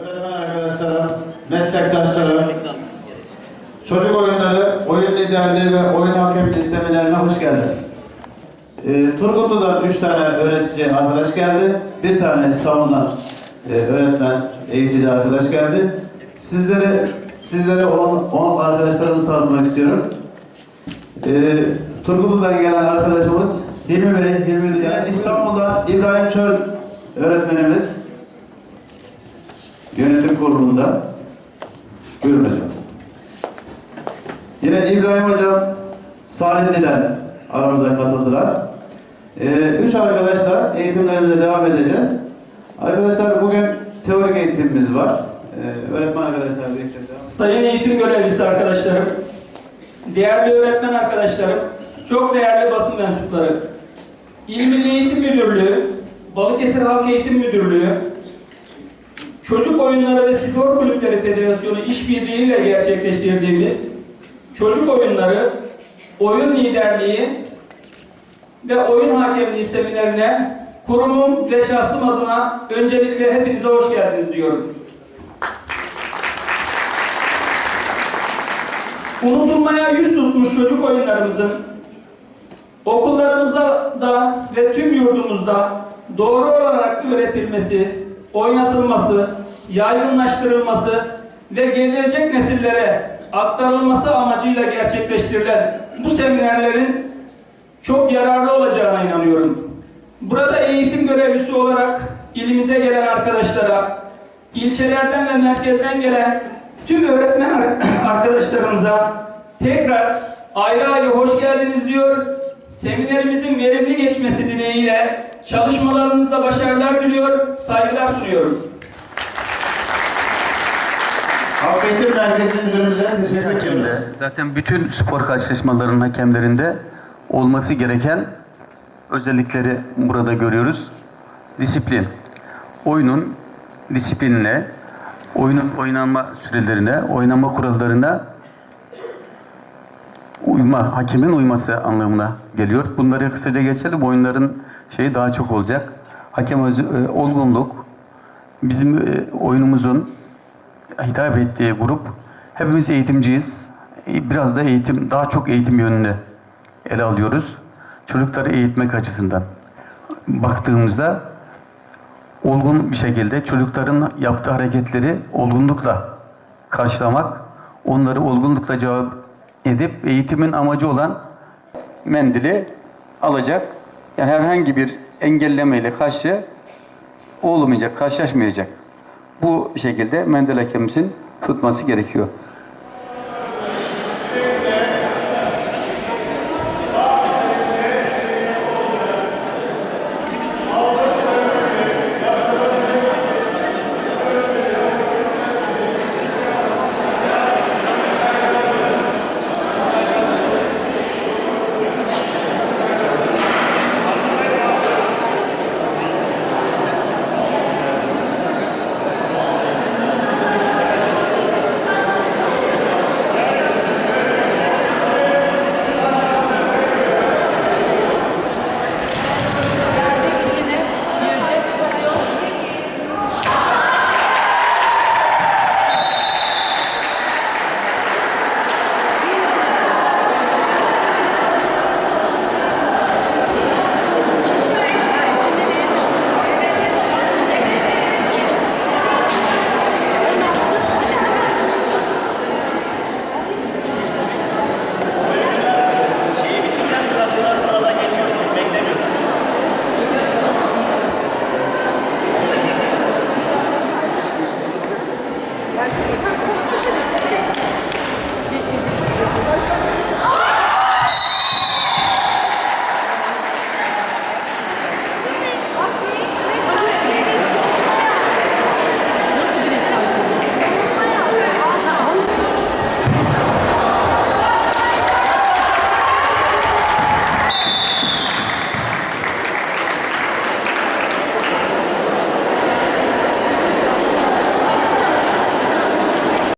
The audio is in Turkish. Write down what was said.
Öğretmen arkadaşlarım, meslektaşlarım, çocuk oyunları, oyun liderliği ve oyun hakemliği seminerine hoş geldiniz. Ee, Turgutlu'dan üç tane öğretici arkadaş geldi. Bir tane İstanbul'dan e, öğretmen, eğitici arkadaş geldi. Sizlere sizlere on, on arkadaşlarımızı tanıtmak istiyorum. Ee, Turgutlu'dan gelen arkadaşımız Hilmi Bey, Hilmi Dünya. İstanbul'dan İbrahim Çöl öğretmenimiz. Yönetim kurulunda. Buyurun hocam. Yine İbrahim hocam Salihli'den aramıza katıldılar. Ee, üç arkadaşla eğitimlerimize devam edeceğiz. Arkadaşlar bugün teorik eğitimimiz var. Ee, öğretmen arkadaşlar birlikte Sayın eğitim görevlisi arkadaşlarım, değerli öğretmen arkadaşlarım, çok değerli basın mensupları, İl Milli Eğitim Müdürlüğü, Balıkesir Halk Eğitim Müdürlüğü, Çocuk Oyunları ve Spor Kulüpleri Federasyonu işbirliğiyle gerçekleştirdiğimiz Çocuk Oyunları, Oyun Liderliği ve Oyun Hakemliği seminerine kurumum ve şahsım adına öncelikle hepinize hoş geldiniz diyorum. Unutulmaya yüz tutmuş çocuk oyunlarımızın okullarımızda da ve tüm yurdumuzda doğru olarak öğretilmesi, oynatılması, yaygınlaştırılması ve gelecek nesillere aktarılması amacıyla gerçekleştirilen bu seminerlerin çok yararlı olacağına inanıyorum. Burada eğitim görevlisi olarak ilimize gelen arkadaşlara, ilçelerden ve merkezden gelen tüm öğretmen ar- arkadaşlarımıza tekrar ayrı ayrı hoş geldiniz diyor. Seminerimizin verimli geçmesi dileğiyle çalışmalarınızda başarılar diliyor, saygılar sunuyorum. Eğitim Merkezi Müdürümüze teşekkür ediyoruz. Zaten bütün spor karşılaşmalarının hakemlerinde olması gereken özellikleri burada görüyoruz. Disiplin. Oyunun disiplinine, oyunun oynanma sürelerine, oynanma kurallarına uyma, hakemin uyması anlamına geliyor. Bunları kısaca geçelim. Oyunların şeyi daha çok olacak. Hakem e, olgunluk, bizim e, oyunumuzun hitap ettiği grup hepimiz eğitimciyiz. E, Biraz da eğitim, daha çok eğitim yönünü ele alıyoruz. Çocukları eğitmek açısından baktığımızda olgun bir şekilde çocukların yaptığı hareketleri olgunlukla karşılamak, onları olgunlukla cevap edip eğitimin amacı olan mendili alacak. Yani herhangi bir engellemeyle karşı olmayacak, karşılaşmayacak. Bu şekilde mendil hakemimizin tutması gerekiyor.